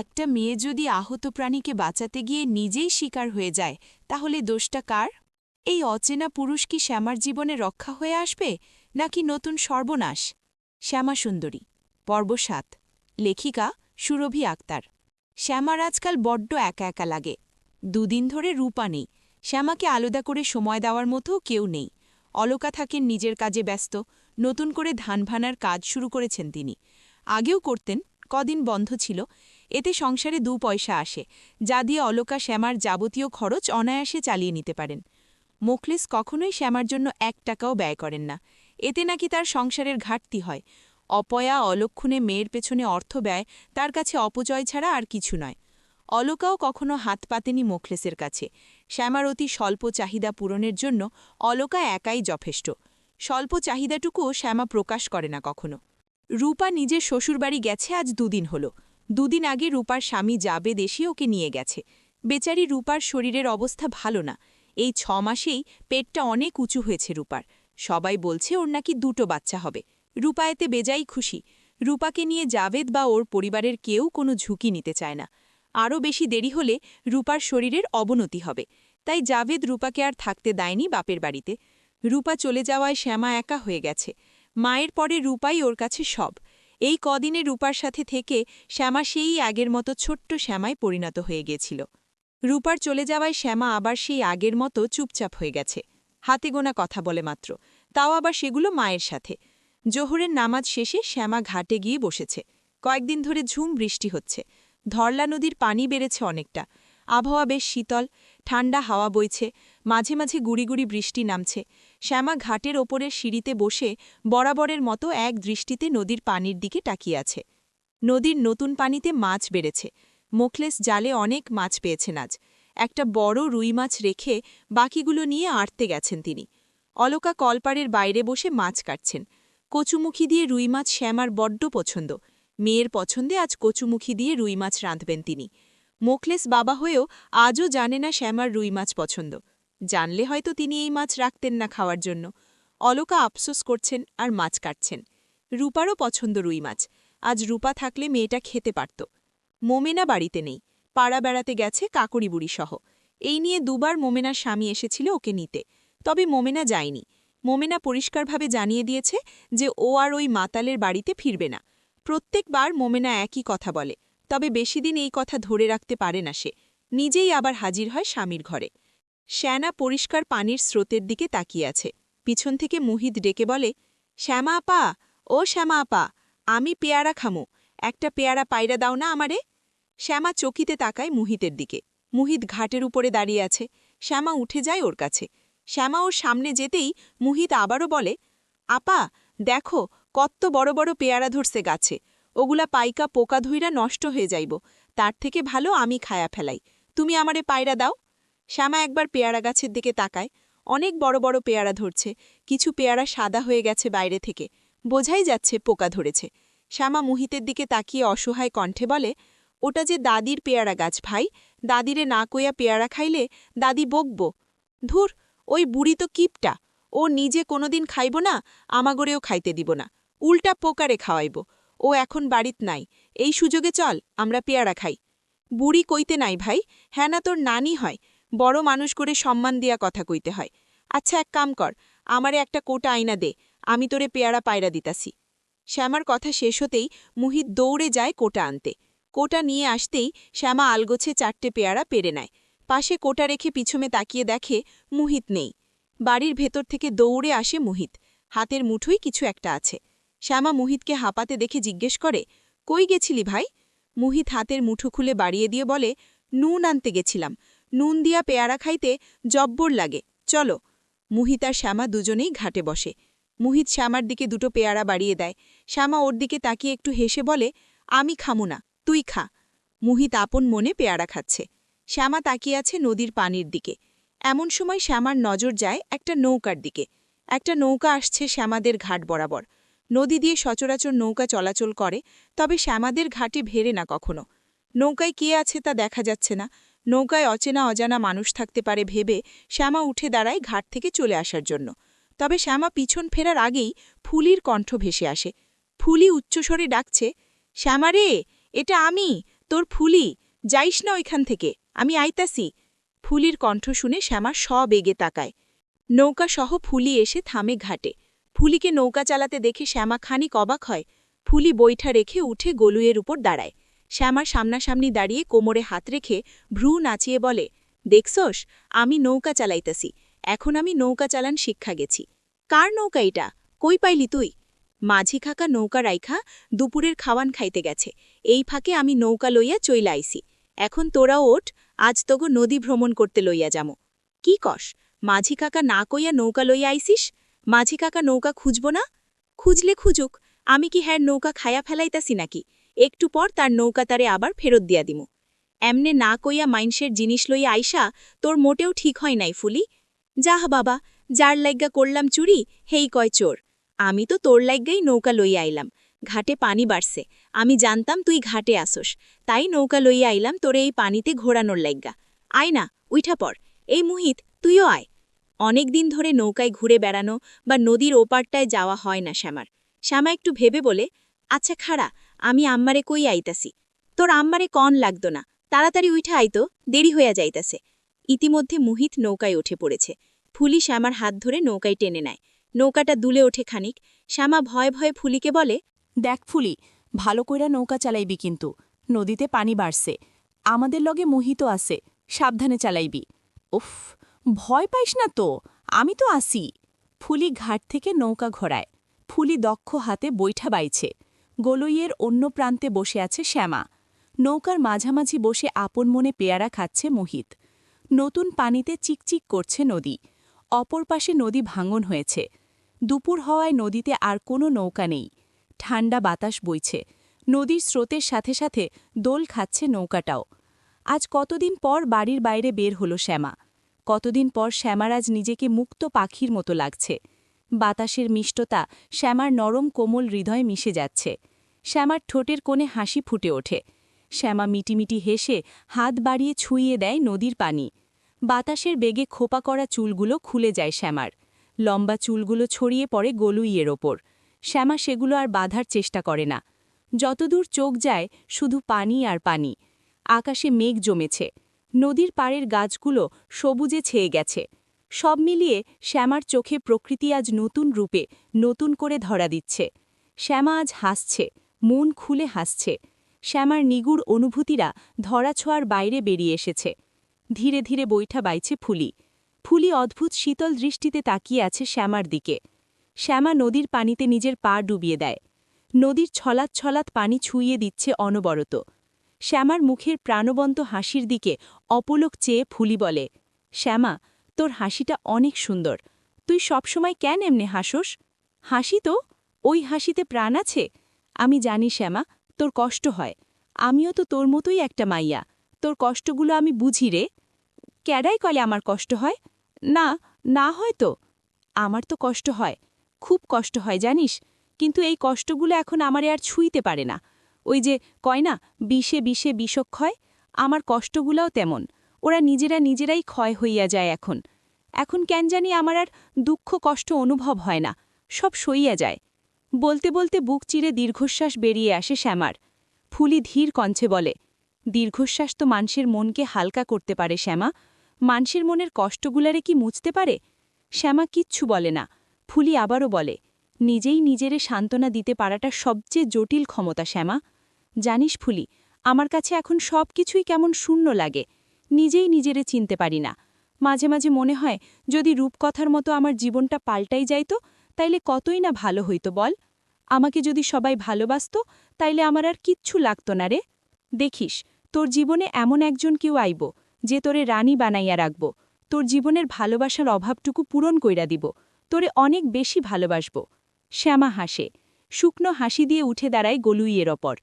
একটা মেয়ে যদি আহত প্রাণীকে বাঁচাতে গিয়ে নিজেই শিকার হয়ে যায়, তাহলে দোষটা কার? এই অচেনা পুরুষ কি শ্যামার জীবনে রক্ষা হয়ে আসবে, নাকি নতুন সর্বনাশ? শ্যামা সুন্দরী, পর্ব সাত, লেখিকা সুরভি আক্তার। শ্যামার আজকাল বড্ড একা একা লাগে। দুদিন ধরে রূপা নেই। শ্যামাকে আলাদা করে সময় দেওয়ার মতো কেউ নেই। অলকা থাকেন নিজের কাজে ব্যস্ত, নতুন করে ধান ভানার কাজ শুরু করেছেন তিনি। আগেও করতেন কদিন বন্ধ ছিল, এতে সংসারে দু পয়সা আসে, যা দিয়ে অলকা শ্যামার যাবতীয় খরচ অনায়াসে চালিয়ে নিতে পারেন। মোখলেস কখনোই শ্যামার জন্য এক টাকাও ব্যয় করেন না। এতে নাকি তার সংসারের ঘাটতি হয়। অপয়া অলক্ষণে মেয়ের পেছনে অর্থ ব্যয়, তার কাছে অপচয় ছাড়া আর কিছু নয়। অলকাও কখনো হাত পাতেনি মোখলেসের কাছে। শ্যামার অতি স্বল্প চাহিদা পূরণের জন্য অলকা একাই যথেষ্ট। স্বল্প চাহিদাটুকুও শ্যামা প্রকাশ করে না কখনো। রূপা নিজের শ্বশুরবাড়ি গেছে আজ দুদিন হল। দুদিন আগে রূপার স্বামী যাবে দেশে ওকে নিয়ে গেছে। বেচারি রূপার শরীরের অবস্থা ভালো না। এই ছ মাসেই পেটটা অনেক উঁচু হয়েছে রূপার। সবাই বলছে ওর নাকি দুটো বাচ্চা হবে। রূপা এতে বেজাই খুশি। রূপাকে নিয়ে জাভেদ বা ওর পরিবারের কেউ কোনো ঝুঁকি নিতে চায় না। আরও বেশি দেরি হলে রূপার শরীরের অবনতি হবে। তাই জাভেদ রূপাকে আর থাকতে দেয়নি বাপের বাড়িতে। রূপা চলে যাওয়ায় শ্যামা একা হয়ে গেছে। মায়ের পরে রূপাই ওর কাছে সব। এই কদিনে রূপার সাথে থেকে শ্যামা সেই আগের মতো ছোট্ট শ্যামায় পরিণত হয়ে গেছিল। রূপার চলে যাওয়ায় শ্যামা আবার সেই আগের মতো চুপচাপ হয়ে গেছে। হাতে গোনা কথা বলে মাত্র। তাও আবার সেগুলো মায়ের সাথে। জোহরের নামাজ শেষে শ্যামা ঘাটে গিয়ে বসেছে। কয়েকদিন ধরে ঝুম বৃষ্টি হচ্ছে। ধরলা নদীর পানি বেড়েছে অনেকটা। আবহাওয়া বেশ শীতল, ঠান্ডা হাওয়া বইছে। মাঝে মাঝে গুড়ি গুড়ি বৃষ্টি নামছে। শ্যামা ঘাটের ওপরের সিঁড়িতে বসে বরাবরের মতো এক দৃষ্টিতে নদীর পানির দিকে আছে। নদীর নতুন পানিতে মাছ বেড়েছে। মোখলেস জালে অনেক মাছ পেয়েছেন আজ। একটা বড় রুই মাছ রেখে বাকিগুলো নিয়ে আটতে গেছেন তিনি। অলকা কলপাড়ের বাইরে বসে মাছ কাটছেন। কচুমুখী দিয়ে রুই মাছ শ্যামার বড্ড পছন্দ। মেয়ের পছন্দে আজ কচুমুখী দিয়ে রুই মাছ রাঁধবেন তিনি। মোখলেস বাবা হয়েও আজও জানে না শ্যামার রুই মাছ পছন্দ। জানলে হয়তো তিনি এই মাছ রাখতেন না খাওয়ার জন্য। অলকা আফসোস করছেন আর মাছ কাটছেন। রূপারও পছন্দ রুই মাছ। আজ রূপা থাকলে মেয়েটা খেতে পারত। মোমেনা বাড়িতে নেই। পাড়া বেড়াতে গেছে কাকড়ি সহ এই নিয়ে দুবার মোমেনার স্বামী এসেছিল ওকে নিতে। তবে মোমেনা যায়নি। মোমেনা পরিষ্কারভাবে জানিয়ে দিয়েছে যে ও আর ওই মাতালের বাড়িতে ফিরবে না। প্রত্যেকবার মোমেনা একই কথা বলে। তবে বেশি দিন এই কথা ধরে রাখতে পারে না সে। নিজেই আবার হাজির হয় স্বামীর ঘরে। শ্যানা পরিষ্কার পানির স্রোতের দিকে তাকিয়ে আছে। পিছন থেকে মুহিত ডেকে বলে, শ্যামা আপা, ও শ্যামা আপা, আমি পেয়ারা খামো। একটা পেয়ারা পায়রা দাও না আমারে? শ্যামা চকিতে তাকায় মুহিতের দিকে। মুহিত ঘাটের উপরে দাঁড়িয়ে আছে। শ্যামা উঠে যায় ওর কাছে। শ্যামা ওর সামনে যেতেই মুহিত আবারও বলে, আপা, দেখো কত বড় বড় পেয়ারা ধরছে গাছে। ওগুলা পাইকা পোকা ধুইরা নষ্ট হয়ে যাইব। তার থেকে ভালো আমি খায়া ফেলাই। তুমি আমারে পায়রা দাও। শ্যামা একবার পেয়ারা গাছের দিকে তাকায়। অনেক বড় বড় পেয়ারা ধরছে। কিছু পেয়ারা সাদা হয়ে গেছে বাইরে থেকে। বোঝাই যাচ্ছে পোকা ধরেছে। শ্যামা মুহিতের দিকে তাকিয়ে অসহায় কণ্ঠে বলে, ওটা যে দাদির পেয়ারা গাছ ভাই। দাদিরে না কইয়া পেয়ারা খাইলে দাদি বকব। ধুর, ওই বুড়ি তো কিপটা। ও নিজে কোনোদিন খাইব না, আমাগরেও খাইতে দিব না। উল্টা পোকারে খাওয়াইব। ও এখন বাড়িত নাই। এই সুযোগে চল, আমরা পেয়ারা খাই। বুড়ি কইতে নাই ভাই হ্যাঁ না তোর নানি হয়। বড় মানুষ করে সম্মান দিয়া কথা কইতে হয়। আচ্ছা এক কাম কর, আমারে একটা কোটা আইনা দে, আমি তোরে পেয়ারা পায়রা দিতাছি। শ্যামার কথা শেষ হতেই মুহিত দৌড়ে যায় কোটা আনতে। কোটা নিয়ে আসতেই শ্যামা আলগোছে চারটে পেয়ারা পেরে নেয়। পাশে কোটা রেখে পিছনে তাকিয়ে দেখে মুহিত নেই। বাড়ির ভেতর থেকে দৌড়ে আসে মুহিত। হাতের মুঠোই কিছু একটা আছে। শ্যামা মুহিতকে হাঁপাতে দেখে জিজ্ঞেস করে, কই গেছিলি ভাই? মুহিত হাতের মুঠো খুলে বাড়িয়ে দিয়ে বলে, নুন আনতে গেছিলাম। নুন দিয়া পেয়ারা খাইতে জব্বর লাগে। চলো, মুহিত আর শ্যামা দুজনেই ঘাটে বসে। মুহিত শ্যামার দিকে দুটো পেয়ারা বাড়িয়ে দেয়। শ্যামা ওর দিকে তাকিয়ে একটু হেসে বলে, আমি খামু না, তুই খা। মুহিত আপন মনে পেয়ারা খাচ্ছে। শ্যামা তাকিয়ে আছে নদীর পানির দিকে। এমন সময় শ্যামার নজর যায় একটা নৌকার দিকে। একটা নৌকা আসছে শ্যামাদের ঘাট বরাবর। নদী দিয়ে সচরাচর নৌকা চলাচল করে, তবে শ্যামাদের ঘাটে ভেরে না কখনো। নৌকায় কে আছে তা দেখা যাচ্ছে না। নৌকায় অচেনা অজানা মানুষ থাকতে পারে ভেবে শ্যামা উঠে দাঁড়ায় ঘাট থেকে চলে আসার জন্য। তবে শ্যামা পিছন ফেরার আগেই ফুলির কণ্ঠ ভেসে আসে। ফুলি উচ্চস্বরে ডাকছে, শ্যামা রে, এটা আমি, তোর ফুলি, যাইস না ওইখান থেকে, আমি আইতাসি ফুলির কণ্ঠ শুনে শ্যামা সব এগে তাকায়। নৌকা সহ ফুলি এসে থামে ঘাটে। ফুলিকে নৌকা চালাতে দেখে শ্যামা খানিক অবাক হয়। ফুলি বৈঠা রেখে উঠে গলুয়ের উপর দাঁড়ায়। শ্যামা সামনাসামনি দাঁড়িয়ে কোমরে হাত রেখে ভ্রু নাচিয়ে বলে, দেখছস, আমি নৌকা চালাইতাছি। এখন আমি নৌকা চালান শিক্ষা গেছি। কার নৌকা এটা? কই পাইলি তুই? মাঝি খাকা নৌকা রাইখা দুপুরের খাওয়ান খাইতে গেছে। এই ফাঁকে আমি নৌকা লইয়া চইলা আইছি। এখন তোরাও ওঠ, আজ তোগো নদী ভ্রমণ করতে লইয়া যামো। কি কস, মাঝি কাকা না কইয়া নৌকা লইয়া আইসিস মাঝি কাকা নৌকা খুঁজব না? খুঁজলে খুঁজুক, আমি কি হ্যার নৌকা খায়া ফেলাইতাছি নাকি? একটু পর তার নৌকা তারে আবার ফেরত দিয়া দিমু। এমনে না কইয়া মাইনসের জিনিস লইয়া আইসা তোর মোটেও ঠিক হয় নাই ফুলি। যাহ বাবা, যার লাইগ্গা করলাম চুরি, হেই কয় চোর। আমি তো তোর লাইগ্গাই নৌকা লইয়া আইলাম। ঘাটে পানি বাড়ছে। আমি জানতাম তুই ঘাটে আসোস। তাই নৌকা লইয়া আইলাম তোরে এই পানিতে ঘোরানোর লাইগ্গা। আয় না, উইঠা পর এই মুহিত, তুইও আয়। অনেক দিন ধরে নৌকায় ঘুরে বেড়ানো বা নদীর ওপারটায় যাওয়া হয় না শ্যামার। শ্যামা একটু ভেবে বলে আচ্ছা খাড়া আমি আম্মারে কই আইতাছি? তোর আম্মারে কন লাগতো না। তাড়াতাড়ি উঠে আইতো, দেরি হইয়া যাইতাছে। ইতিমধ্যে মুহিত নৌকায় উঠে পড়েছে। ফুলি শ্যামার হাত ধরে নৌকায় টেনে নেয়। নৌকাটা দুলে ওঠে খানিক। শ্যামা ভয়ে ভয়ে ফুলিকে বলে, দেখ ফুলি, ভালো কইরা নৌকা চালাইবি কিন্তু। নদীতে পানি বাড়ছে। আমাদের লগে মোহিত আছে। সাবধানে চালাইবি। উফ, ভয় পাইস না তো। আমি তো আসি। ফুলি ঘাট থেকে নৌকা ঘোরায়। ফুলি দক্ষ হাতে বৈঠা বাইছে। গলইয়ের অন্য প্রান্তে বসে আছে শ্যামা। নৌকার মাঝামাঝি বসে আপন মনে পেয়ারা খাচ্ছে মোহিত। নতুন পানিতে চিকচিক করছে নদী। অপর পাশে নদী ভাঙন হয়েছে। দুপুর হওয়ায় নদীতে আর কোনো নৌকা নেই। ঠান্ডা বাতাস বইছে। নদীর স্রোতের সাথে সাথে দোল খাচ্ছে নৌকাটাও। আজ কতদিন পর বাড়ির বাইরে বের হলো শ্যামা। কতদিন পর শ্যামার আজ নিজেকে মুক্ত পাখির মতো লাগছে। বাতাসের মিষ্টতা শ্যামার নরম কোমল হৃদয় মিশে যাচ্ছে। শ্যামার ঠোঁটের কোণে হাসি ফুটে ওঠে। শ্যামা মিটিমিটি হেসে হাত বাড়িয়ে ছুঁইয়ে দেয় নদীর পানি। বাতাসের বেগে খোপা করা চুলগুলো খুলে যায় শ্যামার। লম্বা চুলগুলো ছড়িয়ে পড়ে গলুইয়ের ওপর। শ্যামা সেগুলো আর বাঁধার চেষ্টা করে না। যতদূর চোখ যায়, শুধু পানি আর পানি। আকাশে মেঘ জমেছে। নদীর পাড়ের গাছগুলো সবুজে ছেয়ে গেছে। সব মিলিয়ে শ্যামার চোখে প্রকৃতি আজ নতুন রূপে নতুন করে ধরা দিচ্ছে। শ্যামা আজ হাসছে। মন খুলে হাসছে। শ্যামার নিগুড় অনুভূতিরা ধরাছোঁয়ার বাইরে বেরিয়ে এসেছে। ধীরে ধীরে বৈঠা বাইছে ফুলি। ফুলি অদ্ভুত শীতল দৃষ্টিতে তাকিয়ে আছে শ্যামার দিকে। শ্যামা নদীর পানিতে নিজের পা ডুবিয়ে দেয়। নদীর ছলাৎ ছলাৎ পানি ছুঁয়ে দিচ্ছে অনবরত। শ্যামার মুখের প্রাণবন্ত হাসির দিকে অপলক চেয়ে ফুলি বলে, শ্যামা, তোর হাসিটা অনেক সুন্দর। তুই সবসময় কেন এমনে হাসোস? হাসি তো? ওই হাসিতে প্রাণ আছে? আমি জানি শ্যামা, তোর কষ্ট হয়। আমিও তো তোর মতোই একটা মাইয়া। তোর কষ্টগুলো আমি বুঝি রে। ক্যাডাই কলে আমার কষ্ট হয়? না না হয় তো। আমার তো কষ্ট হয়। খুব কষ্ট হয় জানিস? কিন্তু এই কষ্টগুলো এখন আমারে আর ছুঁইতে পারে না। ওই যে কয় না, বিষে বিষে বিষক্ষয় আমার কষ্টগুলাও তেমন। ওরা নিজেরা নিজেরাই ক্ষয় হইয়া যায় এখন। এখন কেন জানি আমার আর দুঃখ কষ্ট অনুভব হয় না। সব সইয়া যায়। বলতে বলতে বুক চিরে দীর্ঘশ্বাস বেরিয়ে আসে শ্যামার। ফুলি ধীর কঞ্চে বলে, দীর্ঘশ্বাস তো মানুষের মনকে হালকা করতে পারে, শ্যামা। মানুষের মনের কষ্টগুলারে কি মুছতে পারে? শ্যামা কিচ্ছু বলে না। ফুলি আবারও বলে, নিজেই নিজেরে সান্ত্বনা দিতে পারাটা সবচেয়ে জটিল ক্ষমতা, শ্যামা। জানিস ফুলি, আমার কাছে এখন সব কিছুই কেমন শূন্য লাগে। নিজেই নিজেরে চিনতে পারি না। মাঝে মাঝে মনে হয়, যদি রূপকথার মতো আমার জীবনটা পাল্টাই যাইত তাইলে কতই না ভালো হইতো বল? আমাকে যদি সবাই ভালোবাসত, তাইলে আমার আর কিচ্ছু লাগত না রে। দেখিস, তোর জীবনে এমন একজন কেউ আইব, যে তোরে রানী বানাইয়া রাখব। তোর জীবনের ভালোবাসার অভাবটুকু পূরণ কইরা দিব। তোরে অনেক বেশি ভালোবাসব। শ্যামা হাসে। শুকনো হাসি দিয়ে উঠে দাঁড়ায় গলুইয়ের ওপর।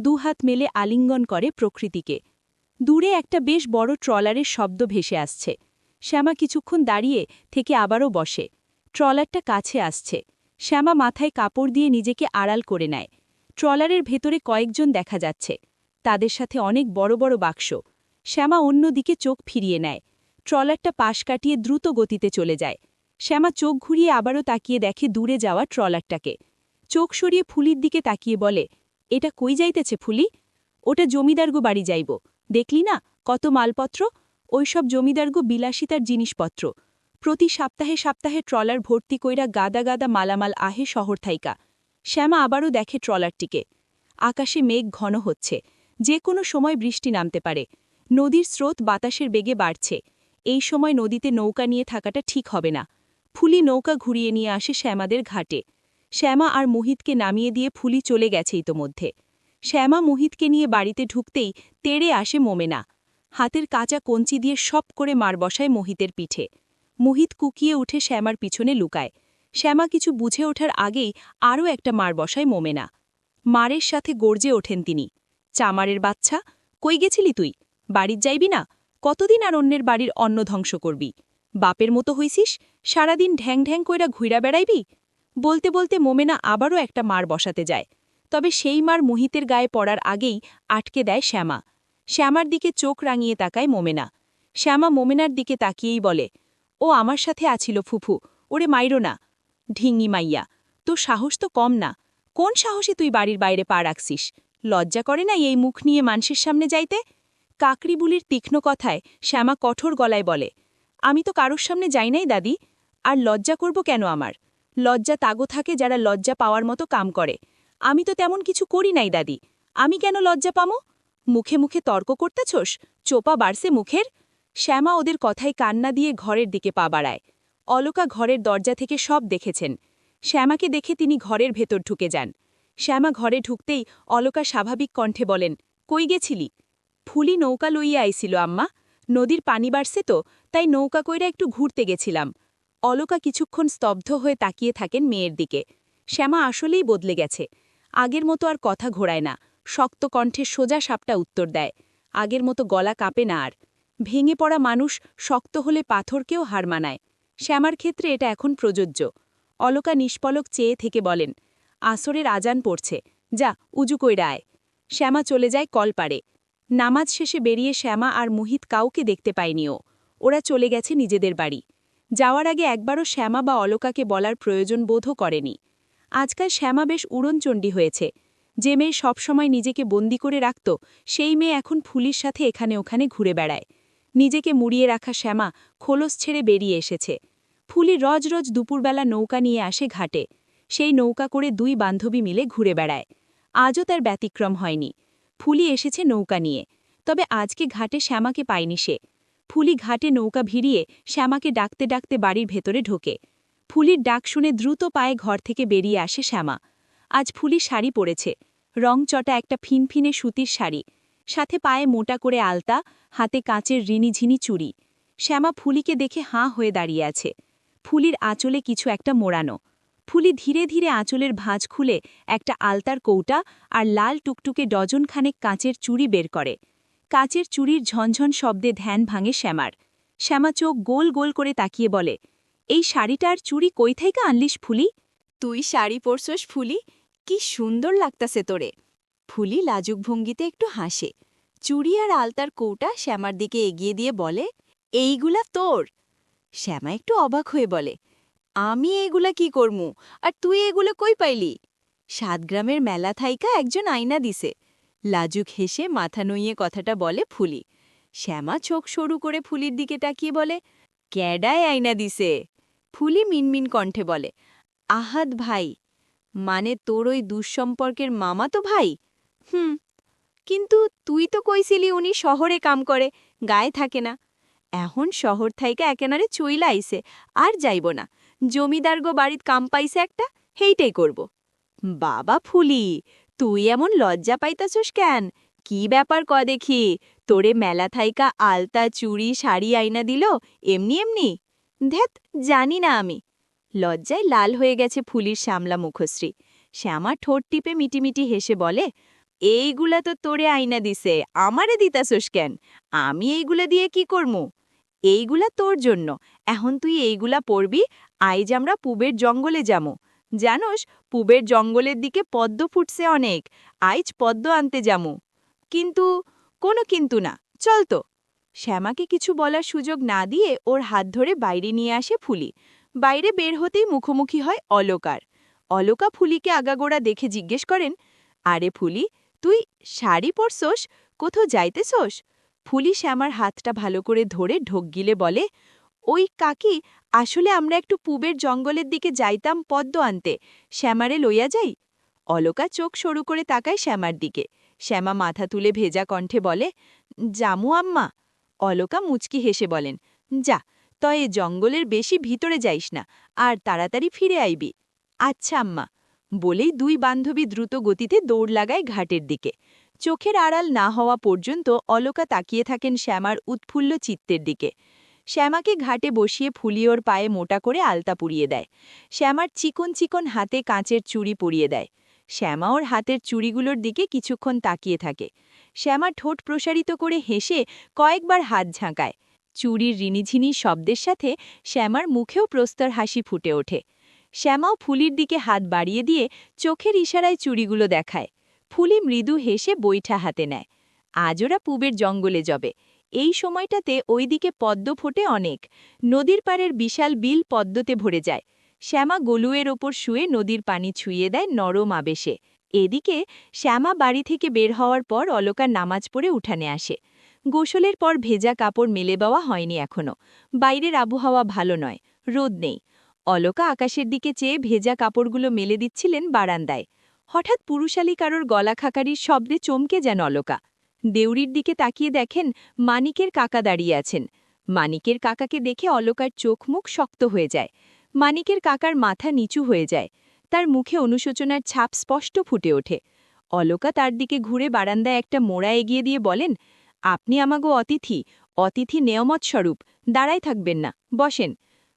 দুহাত মেলে আলিঙ্গন করে প্রকৃতিকে। দূরে একটা বেশ বড় ট্রলারের শব্দ ভেসে আসছে। শ্যামা কিছুক্ষণ দাঁড়িয়ে থেকে আবারও বসে। ট্রলারটা কাছে আসছে। শ্যামা মাথায় কাপড় দিয়ে নিজেকে আড়াল করে নেয়। ট্রলারের ভেতরে কয়েকজন দেখা যাচ্ছে। তাদের সাথে অনেক বড় বড় বাক্স। শ্যামা অন্যদিকে চোখ ফিরিয়ে নেয়। ট্রলারটা পাশ কাটিয়ে দ্রুত গতিতে চলে যায়। শ্যামা চোখ ঘুরিয়ে আবারও তাকিয়ে দেখে দূরে যাওয়া ট্রলারটাকে। চোখ সরিয়ে ফুলির দিকে তাকিয়ে বলে, এটা কই যাইতেছে ফুলি? ওটা জমিদারগো বাড়ি যাইব। দেখলি না কত মালপত্র? ওইসব জমিদারগো বিলাসিতার জিনিসপত্র। প্রতি সপ্তাহে সপ্তাহে ট্রলার ভর্তি কইরা গাদা গাদা মালামাল আহে শহর থাইকা। শ্যামা আবারও দেখে ট্রলারটিকে। আকাশে মেঘ ঘন হচ্ছে। যে কোনো সময় বৃষ্টি নামতে পারে। নদীর স্রোত বাতাসের বেগে বাড়ছে। এই সময় নদীতে নৌকা নিয়ে থাকাটা ঠিক হবে না। ফুলি নৌকা ঘুরিয়ে নিয়ে আসে শ্যামাদের ঘাটে। শ্যামা আর মোহিতকে নামিয়ে দিয়ে ফুলি চলে গেছে ইতোমধ্যে। শ্যামা মোহিতকে নিয়ে বাড়িতে ঢুকতেই তেড়ে আসে মোমেনা। হাতের কাঁচা কঞ্চি দিয়ে সপ করে মার বসায় মোহিতের পিঠে। মোহিত কুকিয়ে উঠে শ্যামার পিছনে লুকায়। শ্যামা কিছু বুঝে ওঠার আগেই আরও একটা মার বসায় মোমেনা। মারের সাথে গর্জে ওঠেন তিনি। চামারের বাচ্চা, কই গেছিলি তুই? বাড়ির যাইবি না? কতদিন আর অন্যের বাড়ির অন্ন ধ্বংস করবি? বাপের মতো হইছিস? সারাদিন ঢ্যাং ঢ্যাং কইরা ঘুইরা বেড়াইবি? বলতে বলতে মোমেনা আবারও একটা মার বসাতে যায়। তবে সেই মার মোহিতের গায়ে পড়ার আগেই আটকে দেয় শ্যামা। শ্যামার দিকে চোখ রাঙিয়ে তাকায় মোমেনা। শ্যামা মোমেনার দিকে তাকিয়েই বলে ও আমার সাথে আছিল ফুফু। ওরে মাইরো না। ঢিঙ্গি মাইয়া, তোর সাহস তো কম না। কোন সাহসে তুই বাড়ির বাইরে পা রাখছিস? লজ্জা করে না এই মুখ নিয়ে মানুষের সামনে যাইতে? কাকরিবুলির তীক্ষ্ণ কথায় শ্যামা কঠোর গলায় বলে, আমি তো কারোর সামনে যাই নাই দাদি। আর লজ্জা করব কেন আমার? লজ্জা তাগো থাকে যারা লজ্জা পাওয়ার মতো কাম করে। আমি তো তেমন কিছু করি নাই দাদি। আমি কেন লজ্জা পামো? মুখে মুখে তর্ক করতেছোস? চোপা বাড়ছে মুখের? শ্যামা ওদের কথায় কান্না দিয়ে ঘরের দিকে পা বাড়ায়। অলকা ঘরের দরজা থেকে সব দেখেছেন। শ্যামাকে দেখে তিনি ঘরের ভেতর ঢুকে যান। শ্যামা ঘরে ঢুকতেই অলকা স্বাভাবিক কণ্ঠে বলেন, কই গেছিলি? ফুলি নৌকা লইয়া আইছিল আম্মা। নদীর পানি বাড়ছে তো, তাই নৌকা কইরা একটু ঘুরতে গেছিলাম। অলকা কিছুক্ষণ স্তব্ধ হয়ে তাকিয়ে থাকেন মেয়ের দিকে। শ্যামা আসলেই বদলে গেছে। আগের মতো আর কথা ঘোরায় না। শক্ত কণ্ঠে সোজা সাপটা উত্তর দেয়। আগের মতো গলা কাঁপে না আর। ভেঙে পড়া মানুষ শক্ত হলে পাথরকেও হার মানায়। শ্যামার ক্ষেত্রে এটা এখন প্রযোজ্য। অলকা নিষ্পলক চেয়ে থেকে বলেন, আসরের আজান পড়ছে। যা, উজু কইরা আয়। শ্যামা চলে যায় কলপাড়ে। নামাজ শেষে বেরিয়ে শ্যামা আর মুহিত কাউকে দেখতে পায়নিও। ওরা চলে গেছে নিজেদের বাড়ি। যাওয়ার আগে একবারও শ্যামা বা অলকাকে বলার প্রয়োজন বোধও করেনি। আজকাল শ্যামা বেশ উড়নচণ্ডী হয়েছে। যে মেয়ে সবসময় নিজেকে বন্দি করে রাখত, সেই মেয়ে এখন ফুলির সাথে এখানে ওখানে ঘুরে বেড়ায়। নিজেকে মুড়িয়ে রাখা শ্যামা খোলস ছেড়ে বেরিয়ে এসেছে। ফুলি রজ রজ দুপুরবেলা নৌকা নিয়ে আসে ঘাটে। সেই নৌকা করে দুই বান্ধবী মিলে ঘুরে বেড়ায়। আজও তার ব্যতিক্রম হয়নি। ফুলি এসেছে নৌকা নিয়ে। তবে আজকে ঘাটে শ্যামাকে পায়নি সে। ফুলি ঘাটে নৌকা ভিড়িয়ে শ্যামাকে ডাকতে ডাকতে বাড়ির ভেতরে ঢোকে। ফুলির ডাক শুনে দ্রুত পায়ে ঘর থেকে বেরিয়ে আসে শ্যামা। আজ ফুলি শাড়ি পরেছে। রং চটা একটা ফিনফিনে সুতির শাড়ি। সাথে পায়ে মোটা করে আলতা, হাতে কাঁচের রিনিঝিনি চুড়ি। শ্যামা ফুলিকে দেখে হাঁ হয়ে দাঁড়িয়ে আছে। ফুলির আঁচলে কিছু একটা মোড়ানো। ফুলি ধীরে ধীরে আঁচলের ভাঁজ খুলে একটা আলতার কৌটা আর লাল টুকটুকে ডজনখানেক কাঁচের চুড়ি বের করে। কাঁচের চুড়ির ঝনঝন শব্দে ধ্যান ভাঙে শ্যামার। শ্যামা চোখ গোল গোল করে তাকিয়ে বলে, এই শাড়িটার চুড়ি কই থেকে আনলিস ফুলি? তুই শাড়ি পরছস ফুলি? কি সুন্দর লাগতাছে তোরে। ফুলি লাজুক ভঙ্গিতে একটু হাসে। চুড়ি আর আলতার কৌটা শ্যামার দিকে এগিয়ে দিয়ে বলে, এইগুলা তোর? শ্যামা একটু অবাক হয়ে বলে, আমি এগুলা কি করমু? আর তুই এগুলো কই পাইলি? সাতগ্রামের মেলা থাইকা একজন আয়না দিছে। লাজুক হেসে মাথা নইয়ে কথাটা বলে ফুলি। শ্যামা চোখ সরু করে ফুলির দিকে তাকিয়ে বলে ক্যাডায় আয়না দিছে? ফুলি মিনমিন কণ্ঠে বলে আহাদ ভাই মানে তোর ওই দুঃসম্পর্কের মামা তো ভাই? হুম, কিন্তু তুই তো কইছিলি উনি শহরে কাম করে, গায়ে থাকে না। এখন শহর থাইকা একেনারে চইলা আইছে, আর যাইব না। জমিদার গো বাড়িত কাম পাইছে একটা, হেইটাই করব। বাবা ফুলি, তুই এমন লজ্জা পাইতাছস কেন? কি ব্যাপার ক দেখি? তোরে মেলা থাইকা আলতা, চুড়ি, শাড়ি আইনা দিল, এমনি এমনি? ধ্যাত জানি না আমি। লজ্জায় লাল হয়ে গেছে ফুলির শ্যামলা মুখশ্রী। শ্যামা ঠোঁট টিপে মিটিমিটি হেসে বলে এইগুলা তো তোরে আইনা দিছে, আমারে দিতাছস কেন? আমি এইগুলা দিয়ে কি করমু? এইগুলা তোর জন্য। এখন তুই এইগুলা পড়বি, আইজ আমরা পুবের জঙ্গলে যামো। জানোস, পুবের জঙ্গলের দিকে পদ্ম ফুটছে অনেক, আইজ পদ্ম আনতে যামু। কিন্তু, কোনো কিন্তু না। চল তো। শ্যামাকে কিছু বলার সুযোগ না দিয়ে ওর হাত ধরে বাইরে নিয়ে আসে ফুলি। বাইরে বের হতেই মুখোমুখি হয় অলকার। অলকা ফুলিকে আগাগোড়া দেখে জিজ্ঞেস করেন, আরে ফুলি তুই শাড়ি পরছস? কোথাও যাইতেছস? ফুলি শ্যামার হাতটা ভালো করে ধরে ঢোক গিলে বলে, ওই কাকি, আসলে আমরা একটু পুবের জঙ্গলের দিকে যাইতাম পদ্ম আনতে। শ্যামারে লইয়া যাই? অলকা চোখ সরু করে তাকায় শ্যামার দিকে। শ্যামা মাথা তুলে ভেজা কণ্ঠে বলে, জামু আম্মা। অলকা মুচকি হেসে বলেন, যা, তয়ে জঙ্গলের বেশি ভিতরে যাইস না, আর তাড়াতাড়ি ফিরে আইবি। আচ্ছা আম্মা। বলেই দুই বান্ধবী দ্রুত গতিতে দৌড় লাগায় ঘাটের দিকে। চোখের আড়াল না হওয়া পর্যন্ত অলকা তাকিয়ে থাকেন শ্যামার উৎফুল্ল চিত্তের দিকে। শ্যামাকে ঘাটে বসিয়ে ফুলিওর পায়ে মোটা করে আলতা পুড়িয়ে দেয়। শ্যামার চিকন চিকন হাতে কাঁচের চুড়ি পরিয়ে দেয়। শ্যামা ওর হাতের চুড়িগুলোর দিকে কিছুক্ষণ তাকিয়ে থাকে। শ্যামা ঠোঁট প্রসারিত করে হেসে কয়েকবার হাত ঝাঁকায়। চুরির রিনিঝিনি শব্দের সাথে শ্যামার মুখেও প্রস্তর হাসি ফুটে ওঠে। শ্যামাও ফুলির দিকে হাত বাড়িয়ে দিয়ে চোখের ইশারায় চুড়িগুলো দেখায়। ফুলি মৃদু হেসে বৈঠা হাতে নেয়। আজ ওরা পুবের জঙ্গলে যাবে। এই সময়টাতে ওইদিকে পদ্ম ফোটে অনেক। নদীর পাড়ের বিশাল বিল পদ্মতে ভরে যায়। শ্যামা গলুয়ের ওপর শুয়ে নদীর পানি ছুঁয়ে দেয় নরম আবেশে। এদিকে শ্যামা বাড়ি থেকে বের হওয়ার পর অলকার নামাজ পড়ে উঠানে আসে। গোসলের পর ভেজা কাপড় মেলে দেওয়া হয়নি এখনও বাইরের আবহাওয়া ভালো নয়। রোদ নেই। অলকা আকাশের দিকে চেয়ে ভেজা কাপড়গুলো মেলে দিচ্ছিলেন বারান্দায়। হঠাৎ পুরুষালী কারোর গলা খাকারির শব্দে চমকে যান অলকা। দেউরির দিকে তাকিয়ে দেখেন মানিকের কাকা দাঁড়িয়ে আছেন। মানিকের কাকাকে দেখে অলকার চোখ মুখ শক্ত হয়ে যায়। মানিকের কাকার মাথা নিচু হয়ে যায়। তার মুখে অনুশোচনার ছাপ স্পষ্ট ফুটে ওঠে। অলকা তার দিকে ঘুরে বারান্দায় একটা মোড়া এগিয়ে দিয়ে বলেন, আপনি আমাগো অতিথি। অতিথি নেয়মত স্বরূপ দাঁড়াই থাকবেন না। বসেন।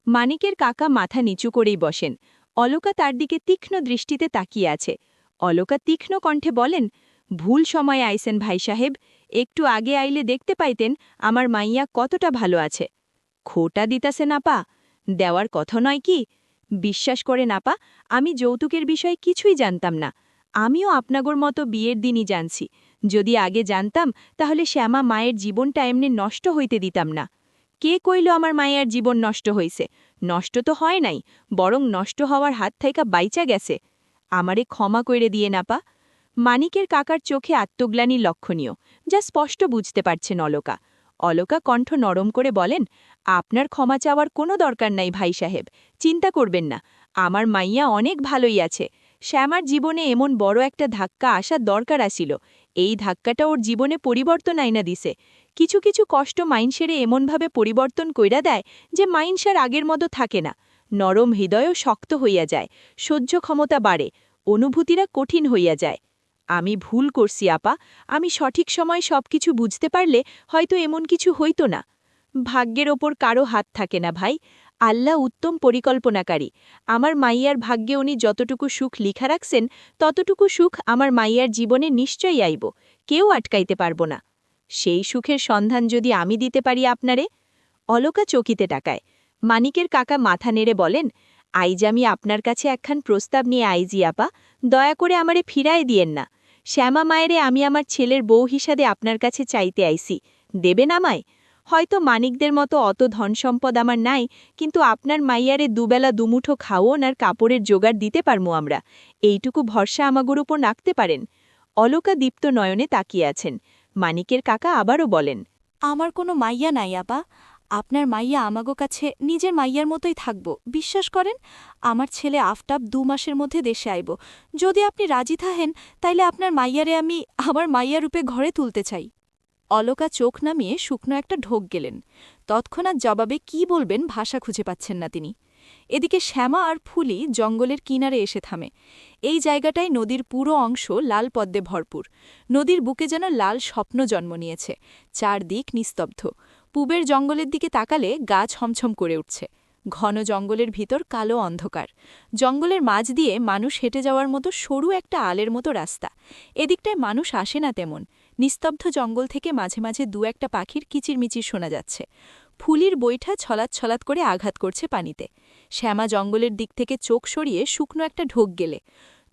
মানিকের কাকা মাথা নিচু করেই বসেন। অলকা তার দিকে তীক্ষ্ণ দৃষ্টিতে তাকিয়ে আছে। অলকা তীক্ষ্ণ কণ্ঠে বলেন, ভুল সময়ে আইসেন ভাই সাহেব, একটু আগে আইলে দেখতে পাইতেন আমার মাইয়া কতটা ভালো আছে। খোটা দিতাছে নাপা, দেওয়ার কথা নয় কি? বিশ্বাস করে নাপা, আমি যৌতুকের বিষয়ে কিছুই জানতাম না। আমিও আপনাগর মতো বিয়ের দিনই জানছি। যদি আগে জানতাম, তাহলে শ্যামা মায়ের জীবনটা এমনি নষ্ট হইতে দিতাম না। কে কইল আমার মায়ের জীবন নষ্ট হইছে? নষ্ট তো হয় নাই, বরং নষ্ট হওয়ার হাত থাইকা বাইচা গেছে। আমারে ক্ষমা কইরে দিয়ে নাপা মানিকের কাকার চোখে আত্মগ্লানি লক্ষণীয়, যা স্পষ্ট বুঝতে পারছেন অলকা অলকা কণ্ঠ নরম করে বলেন, আপনার ক্ষমা চাওয়ার কোনো দরকার নাই ভাই সাহেব, চিন্তা করবেন না, আমার মাইয়া অনেক ভালোই আছে। শ্যামার জীবনে এমন বড় একটা ধাক্কা আসার দরকার আসিল, এই ধাক্কাটা ওর জীবনে পরিবর্তন আইনা দিছে। কিছু কিছু কষ্ট মাইনসেরে এমনভাবে পরিবর্তন কইরা দেয় যে মাইনসার আগের মতো থাকে না। নরম হৃদয়ও শক্ত হইয়া যায়, সহ্য ক্ষমতা বাড়ে, অনুভূতিরা কঠিন হইয়া যায়। আমি ভুল করছি, আপা। আমি সঠিক সময় সবকিছু বুঝতে পারলে হয়তো এমন কিছু হইতো না। ভাগ্যের ওপর কারও হাত থাকে না, ভাই। আল্লাহ উত্তম পরিকল্পনাকারী। আমার মাইয়ার ভাগ্যে উনি যতটুকু সুখ লিখা রাখছেন, ততটুকু সুখ আমার মাইয়ার জীবনে নিশ্চয়ই আইব। কেউ আটকাইতে পারব না। সেই সুখের সন্ধান যদি আমি দিতে পারি আপনারে? অলকা চকিতে টাকায় মানিকের কাকা মাথা নেড়ে বলেন, আইজ আমি আপনার কাছে একখান প্রস্তাব নিয়ে আইজি আপা, দয়া করে আমারে ফিরায় দিয়েন না। শ্যামা মায়েরে আমি আমার ছেলের বউ হিসাবে আপনার কাছে চাইতে আইসি। দেবেন আমায়? হয়তো মানিকদের মতো অত ধনসম্পদ আমার নাই, কিন্তু আপনার মাইয়ারে দুবেলা দুমুঠো খাওয়ন আর কাপড়ের জোগাড় দিতে পারমু আমরা। এইটুকু ভরসা আমাগোর উপর রাখতে পারেন। অলকা দীপ্ত নয়নে তাকিয়ে আছেন। মানিকের কাকা আবারও বলেন, আমার কোনো মাইয়া নাই, আপা। আপনার মাইয়া আমাগো কাছে নিজের মাইয়ার মতোই থাকব। বিশ্বাস করেন, আমার ছেলে আফটাব দু মাসের মধ্যে দেশে আইব। যদি আপনি রাজি থাহেন তাইলে আপনার মাইয়ারে আমি আমার মাইয়া রূপে ঘরে তুলতে চাই। অলকা চোখ নামিয়ে শুকনো একটা ঢোক গেলেন। তৎক্ষণাৎ জবাবে কি বলবেন ভাষা খুঁজে পাচ্ছেন না তিনি। এদিকে শ্যামা আর ফুলি জঙ্গলের কিনারে এসে থামে। এই জায়গাটায় নদীর পুরো অংশ লাল পদ্মে ভরপুর। নদীর বুকে যেন লাল স্বপ্ন জন্ম নিয়েছে। চারদিক নিস্তব্ধ। পূবের জঙ্গলের দিকে তাকালে গা ছমছম করে উঠছে। ঘন জঙ্গলের ভিতর কালো অন্ধকার। জঙ্গলের মাঝ দিয়ে মানুষ হেঁটে যাওয়ার মতো সরু একটা আলের মতো রাস্তা। এদিকটায় মানুষ আসে না তেমন। নিস্তব্ধ জঙ্গল থেকে মাঝে মাঝে দু একটা পাখির কিচিরমিচির শোনা যাচ্ছে। ফুলির বৈঠা ছলাৎ ছলাৎ করে আঘাত করছে পানিতে। শ্যামা জঙ্গলের দিক থেকে চোখ সরিয়ে শুকনো একটা ঢোক গেলে।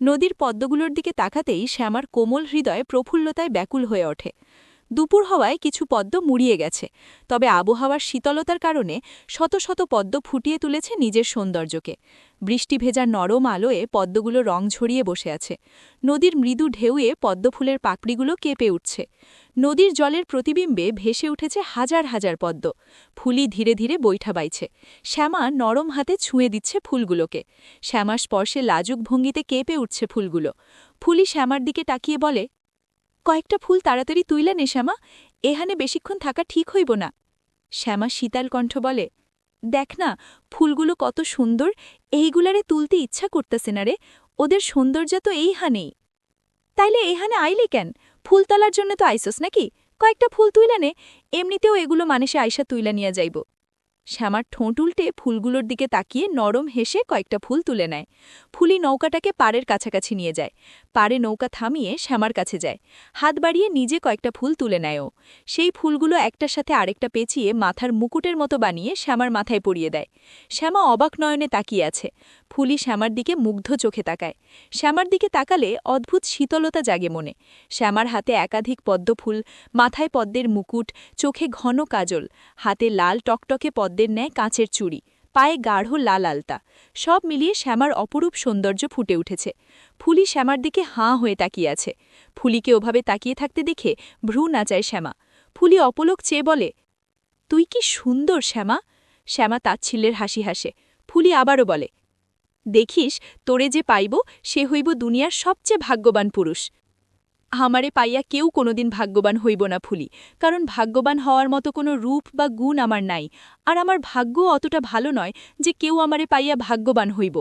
নদীর পদ্মগুলোর দিকে তাকাতেই শ্যামার কোমল হৃদয় প্রফুল্লতায় ব্যাকুল হয়ে ওঠে। দুপুর হওয়ায় কিছু পদ্ম মুড়িয়ে গেছে। তবে আবহাওয়ার শীতলতার কারণে শত শত পদ্ম ফুটিয়ে তুলেছে নিজের সৌন্দর্যকে। বৃষ্টি ভেজা নরম আলোয় পদ্মগুলো রং ঝরিয়ে বসে আছে। নদীর মৃদু ঢেউয়ে পদ্মফুলের পাপড়িগুলো কেঁপে উঠছে। নদীর জলের প্রতিবিম্বে ভেসে উঠেছে হাজার হাজার পদ্ম। ফুলি ধীরে ধীরে বৈঠা বাইছে। শ্যামা নরম হাতে ছুঁয়ে দিচ্ছে ফুলগুলোকে। শ্যামা স্পর্শে লাজুক ভঙ্গিতে কেঁপে উঠছে ফুলগুলো। ফুলি শ্যামার দিকে তাকিয়ে বলে কয়েকটা ফুল তাড়াতাড়ি তুইলে নে শ্যামা, এহানে বেশিক্ষণ থাকা ঠিক হইব না। শ্যামা শীতাল কণ্ঠ বলে, দেখ না, ফুলগুলো কত সুন্দর, এইগুলারে তুলতে ইচ্ছা করতেছে না রে, ওদের সৌন্দর্য তো এই হানেই তাইলে এহানে আইলি কেন? ফুল তোলার জন্য তো আইসস নাকি? কয়েকটা ফুল তুইলা নে, এমনিতেও এগুলো মানুষে আইসা তুইলা নিয়ে যাইব। শ্যামার ঠোঁট উল্টে ফুলগুলোর দিকে তাকিয়ে নরম হেসে কয়েকটা ফুল তুলে নেয়। ফুলি নৌকাটাকে পাড়ের কাছাকাছি নিয়ে যায়। পাড়ে নৌকা থামিয়ে শ্যামার কাছে যায়। হাত বাড়িয়ে নিজে কয়েকটা ফুল তুলে নেয় ও। সেই ফুলগুলো একটার সাথে আরেকটা পেঁচিয়ে মাথার মুকুটের মতো বানিয়ে শ্যামার মাথায় পরিয়ে দেয়। শ্যামা অবাক নয়নে তাকিয়ে আছে। ফুলি শ্যামার দিকে মুগ্ধ চোখে তাকায়। শ্যামার দিকে তাকালে অদ্ভুত শীতলতা জাগে মনে। শ্যামার হাতে একাধিক পদ্মফুল, মাথায় পদ্মের মুকুট, চোখে ঘন কাজল, হাতে লাল টকটকে পদ্মের ন্যায় কাঁচের চুড়ি, পায়ে গাঢ় লাল আলতা, সব মিলিয়ে শ্যামার অপরূপ সৌন্দর্য ফুটে উঠেছে। ফুলি শ্যামার দিকে হাঁ হয়ে তাকিয়ে আছে। ফুলিকে ওভাবে তাকিয়ে থাকতে দেখে ভ্রু নাচায় শ্যামা। ফুলি অপলক চেয়ে বলে, তুই কি সুন্দর শ্যামা? শ্যামা তাচ্ছিল্যের হাসি হাসে। ফুলি আবারও বলে, দেখিস, তোরে যে পাইব, সে হইব দুনিয়ার সবচেয়ে ভাগ্যবান পুরুষ। আমারে পাইয়া কেউ কোনোদিন ভাগ্যবান হইব না ফুলি, কারণ ভাগ্যবান হওয়ার মতো কোনো রূপ বা গুণ আমার নাই, আর আমার ভাগ্য অতটা ভালো নয় যে কেউ আমারে পাইয়া ভাগ্যবান হইব।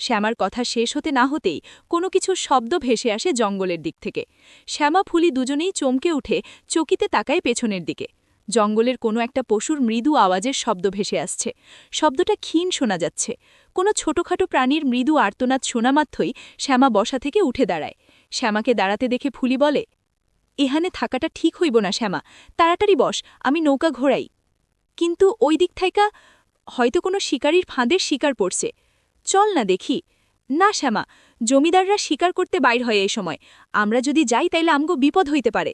শ্যামার কথা শেষ হতে না হতেই কোনো কিছুর শব্দ ভেসে আসে জঙ্গলের দিক থেকে। শ্যামা ফুলি দুজনেই চমকে উঠে চকিতে তাকায় পেছনের দিকে। জঙ্গলের কোনো একটা পশুর মৃদু আওয়াজের শব্দ ভেসে আসছে। শব্দটা ক্ষীণ শোনা যাচ্ছে। কোনো ছোটখাটো প্রাণীর মৃদু আর্তনাদ শোনা মাত্রই শ্যামা বসা থেকে উঠে দাঁড়ায়। শ্যামাকে দাঁড়াতে দেখে ফুলি বলে, এহানে থাকাটা ঠিক হইব না শ্যামা, তাড়াতাড়ি বস, আমি নৌকা ঘোরাই। কিন্তু ওই দিক থাইকা হয়তো কোনো শিকারীর ফাঁদের শিকার পড়ছে। চল না দেখি। না শ্যামা, জমিদাররা শিকার করতে বাইর হয় এই সময়। আমরা যদি যাই তাইলে আমগো বিপদ হইতে পারে।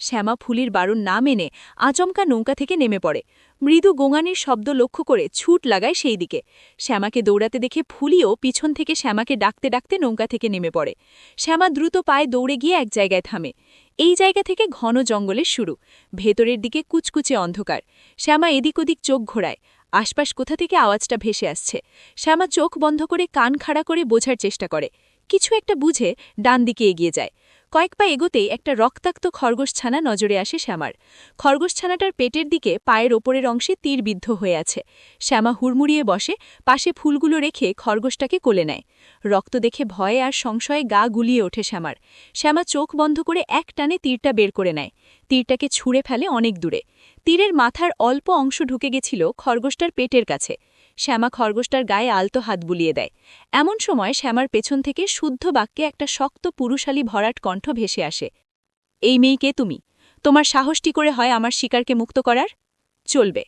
শ্যামা ফুলির বারণ না মেনে আচমকা নৌকা থেকে নেমে পড়ে। মৃদু গোঙানির শব্দ লক্ষ্য করে ছুট লাগায় সেই দিকে। শ্যামাকে দৌড়াতে দেখে ফুলিও পিছন থেকে শ্যামাকে ডাকতে ডাকতে নৌকা থেকে নেমে পড়ে। শ্যামা দ্রুত পায়ে দৌড়ে গিয়ে এক জায়গায় থামে। এই জায়গা থেকে ঘন জঙ্গলের শুরু। ভেতরের দিকে কুচকুচে অন্ধকার। শ্যামা এদিক ওদিক চোখ ঘোরায়। আশপাশ কোথা থেকে আওয়াজটা ভেসে আসছে? শ্যামা চোখ বন্ধ করে কান খাড়া করে বোঝার চেষ্টা করে। কিছু একটা বুঝে ডান দিকে এগিয়ে যায়। কয়েক পা এগোতেই একটা রক্তাক্ত খরগোশছানা নজরে আসে শ্যামার। খরগোশছানাটার পেটের দিকে পায়ের ওপরের অংশে তীরবিদ্ধ হয়ে আছে। শ্যামা হুড়মুড়িয়ে বসে, পাশে ফুলগুলো রেখে খরগোশটাকে কোলে নেয়। রক্ত দেখে ভয়ে আর সংশয়ে গা গুলিয়ে ওঠে শ্যামার। শ্যামা চোখ বন্ধ করে এক টানে তীরটা বের করে নেয়। তীরটাকে ছুঁড়ে ফেলে অনেক দূরে। তীরের মাথার অল্প অংশ ঢুকে গেছিল খরগোশটার পেটের কাছে। শ্যামা খরগোশটার গায়ে আলতো হাত বুলিয়ে দেয়। এমন সময় শ্যামার পেছন থেকে শুদ্ধ বাক্যে একটা শক্ত পুরুষালী ভরাট কণ্ঠ ভেসে আসে। এই মেয়েকে তুমি, তোমার সাহসটি করে হয় আমার শিকারকে মুক্ত করার? চলবে।